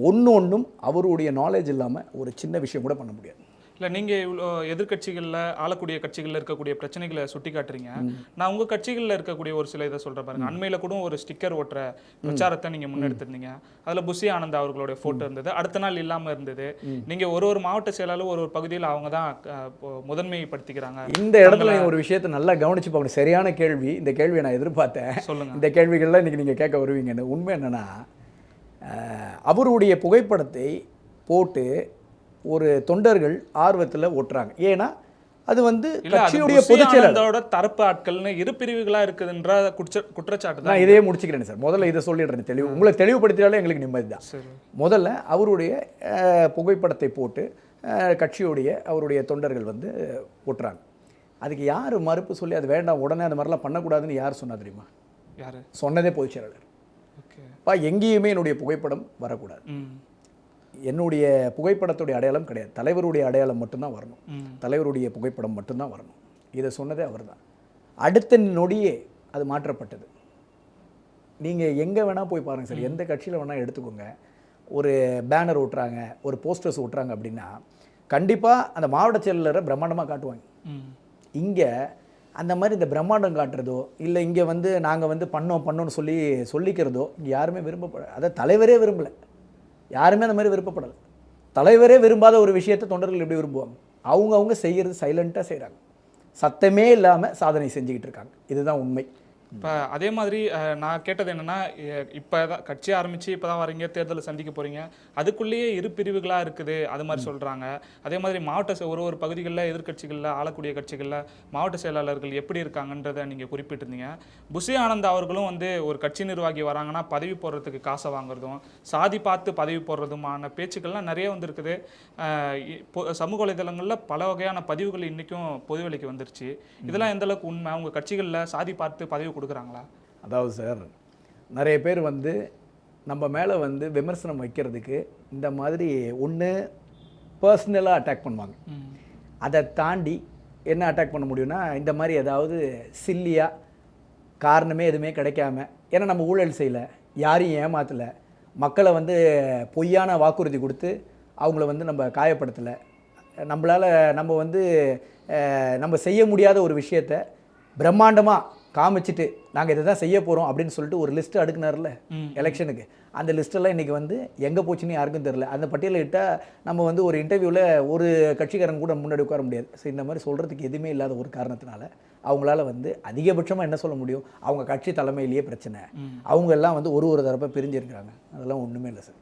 ஒன்று ஒன்றும் அவருடைய நாலேஜ் இல்லாமல் ஒரு சின்ன விஷயம் கூட பண்ண முடியாது. இல்ல நீங்க இவ்வளோ எதிர்க்கட்சிகள்ல ஆளக்கூடிய கட்சிகள்ல இருக்கக்கூடிய பிரச்சனைகளை சுட்டி காட்டுறீங்க நான் உங்க கட்சிகள்ல இருக்கக்கூடிய ஒரு சில இதை சொல்றேன் பாருங்க. அண்மையில கூட ஒரு ஸ்டிக்கர் ஒட்டுற பிரச்சாரத்தை நீங்க முன்னெடுத்திருந்தீங்க. அதுல புஷி ஆனந்த் அவர்களுடைய போட்டோ இருந்தது. அடுத்த நாள் இல்லாம இருந்தது. நீங்க ஒரு ஒரு மாவட்ட செயலாளர் ஒரு ஒரு பகுதியில் அவங்க தான் முதன்மைப்படுத்திக்கிறாங்க. இந்த இடத்துல ஒரு விஷயத்தை நல்லா கவனிச்சு பார்க்கணும் சரியான கேள்வி. இந்த கேள்வியை நான் எதிர்பார்த்தேன். சொல்லுங்க. இந்த கேள்விகள்லாம் இன்னைக்கு நீங்கள் கேட்க வருவீங்கன்னு. உண்மை என்னன்னா அவருடைய புகைப்படத்தை போட்டு ஒரு தொண்டர்கள் ஆர்வத்தில் ஓட்டுறாங்க. ஏன்னா அது வந்து கட்சியுடைய புஷி பொதுச் செயலாளர். ஆனந்தோட தரப்பு ஆட்கள்னு இரு பிரிவுகளா இருக்குதுன்ற குற்ற குற்றச்சாட்டு தான் நான் இதையே முடிச்சுக்கிறேன் சார். முதல்ல இதை சொல்லிடுறேன். தெளிவு உங்களை தெளிவுபடுத்தினாலே எங்களுக்கு நிம்மதி தான் முதல்ல அவருடைய புகைப்படத்தை போட்டு கட்சியுடைய அவருடைய தொண்டர்கள் வந்து ஓட்டுறாங்க. அதுக்கு யார் மறுப்பு சொல்லி அது வேண்டாம் உடனே அந்த மாதிரிலாம் பண்ணக்கூடாதுன்னு யார் சொன்னா தெரியுமா? யாரு? சொன்னதே பொதுச் அப்பா எங்கேயுமே என்னுடைய புகைப்படம் வரக்கூடாது. என்னுடைய புகைப்படத்துடைய அடையாளம் கிடையாது. தலைவருடைய அடையாளம் மட்டும்தான் வரணும். தலைவருடைய புகைப்படம் மட்டும்தான் வரணும். இதை சொன்னதே அவர்தான். அடுத்த நொடியே அது மாற்றப்பட்டது. நீங்கள் எங்கே வேணால் போய் பாருங்கள் சார். எந்த கட்சியில் வேணால் எடுத்துக்கோங்க. ஒரு பேனர் ஓட்டுறாங்க ஒரு போஸ்டர்ஸ் ஓட்டுறாங்க அப்படின்னா கண்டிப்பாக அந்த மாவட்ட செயலரை பிரம்மாண்டமாக காட்டுவாங்க. இங்கே அந்த மாதிரி இந்த பிரம்மாண்டம் காட்டுறதோ இல்லை இங்கே வந்து நாங்கள் வந்து பண்ணோம் பண்ணோன்னு சொல்லி சொல்லிக்கிறதோ இங்கே யாருமே விரும்பப்பட அதை தலைவரே விரும்பலை. யாருமே அந்த மாதிரி விருப்பப்படலை. தலைவரே விரும்பாத ஒரு விஷயத்தை தொண்டர்கள் எப்படி விரும்புவாங்க? அவங்க அவங்க செய்கிறது சைலண்ட்டாக செய்கிறாங்க சத்தமே இல்லாமல் சாதனை செஞ்சுக்கிட்டு இருக்காங்க. இதுதான் உண்மை. இப்போ அதே மாதிரி நான் கேட்டது என்னன்னா இப்போ தான் கட்சி ஆரம்பிச்சு இப்போ தான் வரீங்க தேர்தலை சந்திக்க போறீங்க. அதுக்குள்ளேயே இரு பிரிவுகளாக இருக்குது அது மாதிரி சொல்றாங்க. அதே மாதிரி மாவட்ட செ- ஒரு ஒரு பகுதிகளில் எதிர்க்கட்சிகளில் ஆளக்கூடிய கட்சிகளில் மாவட்ட செயலாளர்கள் எப்படி இருக்காங்கன்றதை நீங்கள் குறிப்பிட்டிருந்தீங்க. புஷி ஆனந்த் அவர்களும் வந்து ஒரு கட்சி நிர்வாகி வராங்கன்னா பதவி போடுறதுக்கு காசை வாங்குறதும் சாதி பார்த்து பதவி போடுறதுமான பேச்சுக்கள்லாம் நிறைய வந்திருக்குது. சமூக வலைதளங்களில் பல வகையான பதிவுகள் இன்றைக்கும் பொதுவெளிக்கு வந்துருச்சு. இதெல்லாம் எந்த அளவுக்கு உண்மை? உங்க கட்சிகளில் சாதி பார்த்து பதவி கொடுக்குறாங்களா? அதாவது சார் நிறைய பேர் வந்து நம்ம மேலே வந்து விமர்சனம் வைக்கிறதுக்கு இந்த மாதிரி ஒன்று பர்சனலாக அட்டாக் பண்ணுவாங்க. அதை தாண்டி என்ன அட்டாக் பண்ண முடியும்னா இந்த மாதிரி ஏதாவது சில்லியாக காரணமே எதுவுமே கிடைக்காம ஏன்னா நம்ம ஊழல் செய்யலை யாரையும் ஏமாத்தலை மக்களை வந்து பொய்யான வாக்குறுதி கொடுத்து அவங்கள வந்து நம்ம காயப்படுத்தலை நம்மளால் நம்ம வந்து நம்ம செய்ய முடியாத ஒரு விஷயத்த பிரம்மாண்டமாக காமிச்சிட்டு நாங்கள் இதை தான் செய்ய போகிறோம் அப்படின்னு சொல்லிட்டு ஒரு லிஸ்ட்டு அடுக்குனார்ல. எலெக்ஷனுக்கு அந்த லிஸ்ட்டெல்லாம் இன்றைக்கி வந்து எங்கே போச்சுன்னு யாருக்கும் தெரில அந்த பட்டியலை இட்டால் நம்ம வந்து ஒரு இன்டர்வியூவில் ஒரு கட்சிக்காரன் கூட முன்னாடி உட்கார முடியாது. ஸோ இந்த மாதிரி சொல்கிறதுக்கு எதுவுமே இல்லாத ஒரு காரணத்தினால அவங்களால வந்து அதிகபட்சமாக என்ன சொல்ல முடியும்? அவங்க கட்சி தலைமையிலேயே பிரச்சனை. அவங்க எல்லாம் வந்து ஒரு ஒரு தரப்பை பிரிஞ்சிருக்கிறாங்க. அதெல்லாம் ஒன்றுமே இல்லை சார்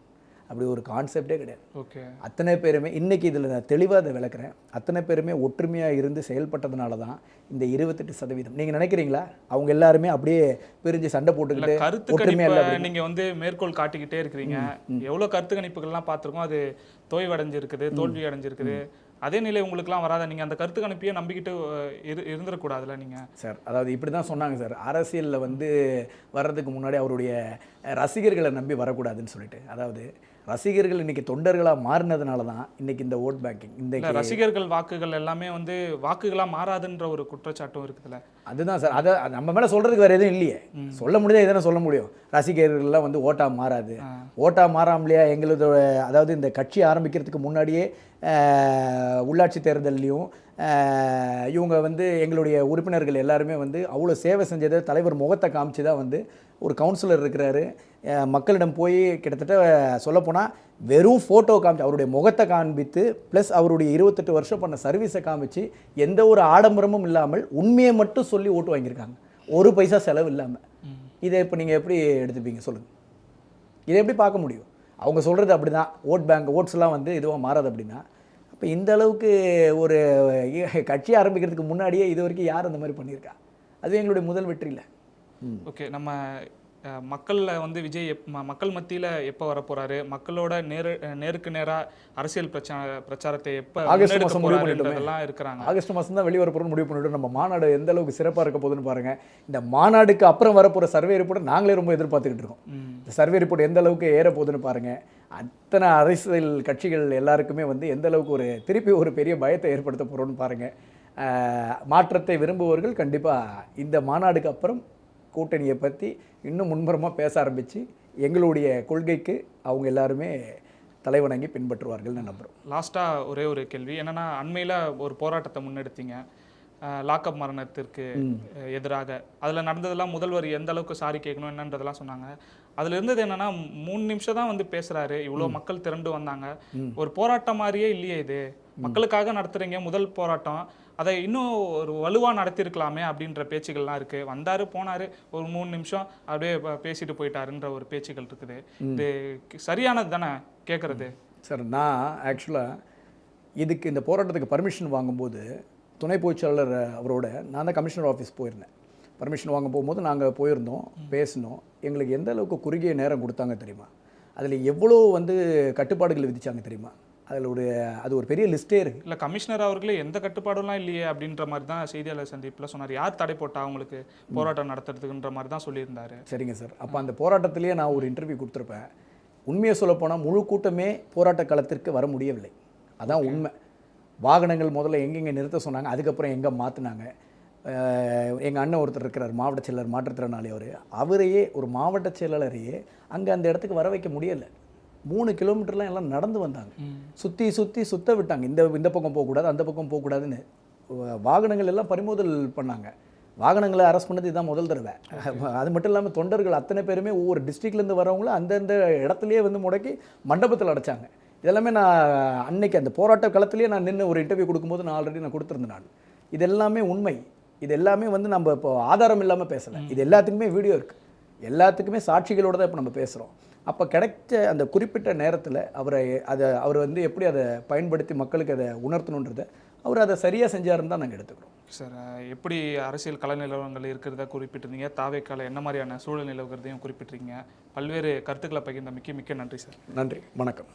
அப்படி ஒரு கான்செப்டே கிடையாது. ஓகே. அத்தனை பேருமே இன்னைக்கு இதில் நான் தெளிவாக அதை விளக்குறேன். அத்தனை பேருமே ஒற்றுமையாக இருந்து செயல்பட்டதுனால தான் இந்த இருபத்தெட்டு சதவீதம். நீங்கள் நினைக்கிறீங்களா? அவங்க எல்லாருமே அப்படியே பிரிஞ்சு சண்டை போட்டுக்கிட்டு கருத்து ஒற்றுமையா இல்லை கணிப்பை நீங்க வந்து மேற்கோள் காட்டிக்கிட்டே இருக்கிறீங்க. எவ்வளவு கருத்து கணிப்புகள்லாம் பார்த்திருக்கோம். அது தோய்வடைஞ்சிருக்குது தோல்வி அடைஞ்சிருக்குது. அதே நிலை உங்களுக்குலாம் வராத? நீங்க அந்த கருத்து கணிப்பையே நம்பிக்கிட்டு இரு இருந்துடக்கூடாதுல்ல நீங்க? சார் அதாவது இப்படி தான் சொன்னாங்க சார். அரசியலில் வந்து வர்றதுக்கு முன்னாடி அவருடைய ரசிகர்களை நம்பி வரக்கூடாதுன்னு சொல்லிட்டு. அதாவது ரசிகர்கள் இன்னைக்கு தொண்டர்களாக மாறினதுனால தான் இன்னைக்கு இந்த ஓட் பேங்கிங் இந்த ரசிகர்கள் வாக்குகள் எல்லாமே வந்து வாக்குகளா மாறாதுன்ற ஒரு குற்றச்சாட்டும் இருக்குதுல்ல. அதுதான் சார். அதை நம்ம மேலே சொல்கிறதுக்கு வேறு எதுவும் இல்லையே. சொல்ல முடியாது எதனா சொல்ல முடியும். ரசிகர்கள்லாம் வந்து ஓட்டா மாறாது. ஆ. ஓட்டா மாறாமலையா எங்களது அதாவது இந்த கட்சி ஆரம்பிக்கிறதுக்கு முன்னாடியே உள்ளாட்சி தேர்தல்லையும் இவங்க வந்து எங்களுடைய உறுப்பினர்கள் எல்லாருமே வந்து அவ்வளோ சேவை செஞ்சதை தலைவர் முகத்தை காமிச்சு தான் வந்து ஒரு கவுன்சிலர் இருக்கிறாரு. மக்களிடம் போய் கிட்டத்தட்ட சொல்லப்போனால் வெறும் ஃபோட்டோ காமிச்சு அவருடைய முகத்தை காண்பித்து ப்ளஸ் அவருடைய இருபத்தெட்டு வருஷம் பண்ண சர்வீஸை காமிச்சு எந்த ஒரு ஆடம்பரமும் இல்லாமல் உண்மையை மட்டும் சொல்லி ஓட்டு வாங்கியிருக்காங்க. ஒரு பைசா செலவு இல்லாமல் இதை இப்போ நீங்கள் எப்படி எடுத்துப்பீங்க சொல்லுங்கள் இதை எப்படி பார்க்க முடியும்? அவங்க சொல்கிறது அப்படி தான் ஓட் பேங்க் ஓட்ஸ்லாம் வந்து இதுவாக மாறாது அப்படின்னா அப்போ இந்த அளவுக்கு ஒரு கட்சி ஆரம்பிக்கிறதுக்கு முன்னாடியே இது வரைக்கும் யார் அந்த மாதிரி பண்ணியிருக்கா? அது எங்களுடைய முதல் வெற்றி இல்லை ஓகே நம்ம மக்கள்ல வந்து விஜய் எப் மக்கள் மத்தியில எப்போ வர போறாரு மக்களோட நேரு நேருக்கு நேரா அரசியல் பிரச்சார பிரச்சாரத்தை எப்போ ஆகஸ்ட் மாதம் முடிவு பண்ணிட்டோமே. இருக்கிறாங்க. ஆகஸ்ட் மாதம் தான் வெளியே வரப்போகிறோம் முடிவு பண்ணிவிட்டு நம்ம மாநாடு எந்த அளவுக்கு சிறப்பாக இருக்க போகுதுன்னு பாருங்கள் இந்த மாநாடுக்கு அப்புறம் வரப்போகிற சர்வே ரிப்போர்ட் நாங்களே ரொம்ப எதிர்பார்த்துக்கிட்டு இருக்கோம். இந்த சர்வே ரிப்போர்ட் எந்த அளவுக்கு ஏற போகுதுன்னு பாருங்கள் அத்தனை அரசியல் கட்சிகள் எல்லாருக்குமே வந்து எந்த அளவுக்கு ஒரு திருப்பி ஒரு பெரிய பயத்தை ஏற்படுத்த போகிறோம்னு பாருங்கள் மாற்றத்தை விரும்புபவர்கள் கண்டிப்பாக இந்த மாநாடுக்கு அப்புறம் கூட்டணியை பற்றி இன்னும் முன்புறமாக பேச ஆரம்பித்து எங்களுடைய கொள்கைக்கு அவங்க எல்லாருமே தலைவணங்கி பின்பற்றுவார்கள்னு நம்புகிறோம் லாஸ்ட்டாக ஒரே ஒரு கேள்வி. என்னன்னா அண்மையில் ஒரு போராட்டத்தை முன்னெடுத்தீங்க. லாக்அப் மரணத்திற்கு எதிராக. அதில் நடந்ததெல்லாம் முதல்வர் எந்த அளவுக்கு சாரி கேட்கணும் என்னன்றதெல்லாம் சொன்னாங்க. அதில் இருந்தது என்னன்னா மூணு நிமிஷம் தான் வந்து பேசுறாரு. இவ்வளோ மக்கள் திரண்டு வந்தாங்க. ஒரு போராட்டம் மாதிரியே இல்லையே இது. மக்களுக்காக நடத்துறீங்க முதல் போராட்டம். அதை இன்னும் ஒரு வலுவா நடத்தியிருக்கலாமே அப்படின்ற பேச்சுகள்லாம் இருக்கு. வந்தாரு போனாரு ஒரு மூணு நிமிஷம் அப்படியே பேசிட்டு போயிட்டாருன்ற ஒரு பேச்சுகள் இருக்குது. இது சரியானது தானே கேட்கறது சார் நான் ஆக்சுவலாக இதுக்கு இந்த போராட்டத்துக்கு பர்மிஷன் வாங்கும்போது துணை பொதுச்செயலாளர் அவரோட நான் தான் கமிஷனர் ஆஃபீஸ் போயிருந்தேன். பர்மிஷன் வாங்க போகும்போது நாங்கள் போயிருந்தோம் பேசினோம். எங்களுக்கு எந்த அளவுக்கு குறுகிய நேரம் கொடுத்தாங்க தெரியுமா? அதில் எவ்வளோ வந்து கட்டுப்பாடுகள் விதிச்சாங்க தெரியுமா? அதில் ஒரு அது ஒரு பெரிய லிஸ்ட்டே இருக்குது இல்ல கமிஷனர் அவர்களே எந்த கட்டுப்பாடுலாம் இல்லையே அப்படின்ற மாதிரி தான் செய்தியாளர் சந்திப்புல சொன்னார். யார் தடை போட்டா அவங்களுக்கு போராட்டம் நடத்துறதுக்குன்ற மாதிரி தான் சொல்லியிருந்தாரு. சரிங்க சார். அப்போ அந்த போராட்டத்திலேயே நான் ஒரு இன்டர்வியூ கொடுத்துருப்பேன். உண்மையை சொல்லப்போனால் முழு கூட்டமே போராட்ட களத்திற்கு வர முடியவில்லை. அதான் உண்மை. வாகனங்கள் முதல்ல எங்கெங்கே நிறுத்த சொன்னாங்க அதுக்கப்புறம் எங்கே மாற்றினாங்க எங்கள் அண்ணன் ஒருத்தர் இருக்கிறார் மாவட்ட செயலர் மாற்றுத்திறனாளி அவர். அவரையே ஒரு மாவட்ட செயலாளரையே அங்கே அந்த இடத்துக்கு வர வைக்க முடியலை. மூணு கிலோமீட்டர்லாம் எல்லாம் நடந்து வந்தாங்க. சுற்றி சுற்றி சுத்த விட்டாங்க. இந்த இந்த பக்கம் போகக்கூடாது அந்த பக்கம் போகக்கூடாதுன்னு வாகனங்கள் எல்லாம் பறிமுதல் பண்ணாங்க. வாகனங்களை அரெஸ்ட் பண்ணது இதுதான் முதல் தடவை. அது மட்டும் இல்லாமல் தொண்டர்கள் அத்தனை பேருமே ஒவ்வொரு டிஸ்ட்ரிக்ட்லேருந்து வரவங்கள அந்தந்த இடத்துலையே வந்து முடக்கி மண்டபத்தில் அடைச்சாங்க. இதெல்லாமே நான் அன்னைக்கு அந்த போராட்ட களத்திலேயே நான் நின்று ஒரு இன்டர்வியூ கொடுக்கும்போது நான் ஆல்ரெடி நான் கொடுத்துருந்தேன் நான். இது எல்லாமே உண்மை. இது எல்லாமே வந்து நம்ம இப்போ ஆதாரம் இல்லாமல் பேசலை. இது எல்லாத்துக்குமே வீடியோ இருக்குது எல்லாத்துக்குமே சாட்சிகளோட தான் இப்போ நம்ம பேசுகிறோம் அப்போ கிடைச்ச அந்த குறிப்பிட்ட நேரத்தில் அவரை அதை அவர் வந்து எப்படி அதை பயன்படுத்தி மக்களுக்கு அதை உணர்த்தணுன்றதை அவர் அதை சரியாக செஞ்சாருன்னு தான் நாங்கள் எடுத்துக்கிறோம். சார் எப்படி அரசியல் கல நிலவரங்கள் இருக்கிறத குறிப்பிட்டிருந்தீங்க? தாவேக்கால என்ன மாதிரியான சூழல் நிலவுகிறதையும் குறிப்பிட்டிருக்கீங்க. பல்வேறு கருத்துக்களை பகிர்ந்த மிக்க மிக்க நன்றி சார். நன்றி. வணக்கம்.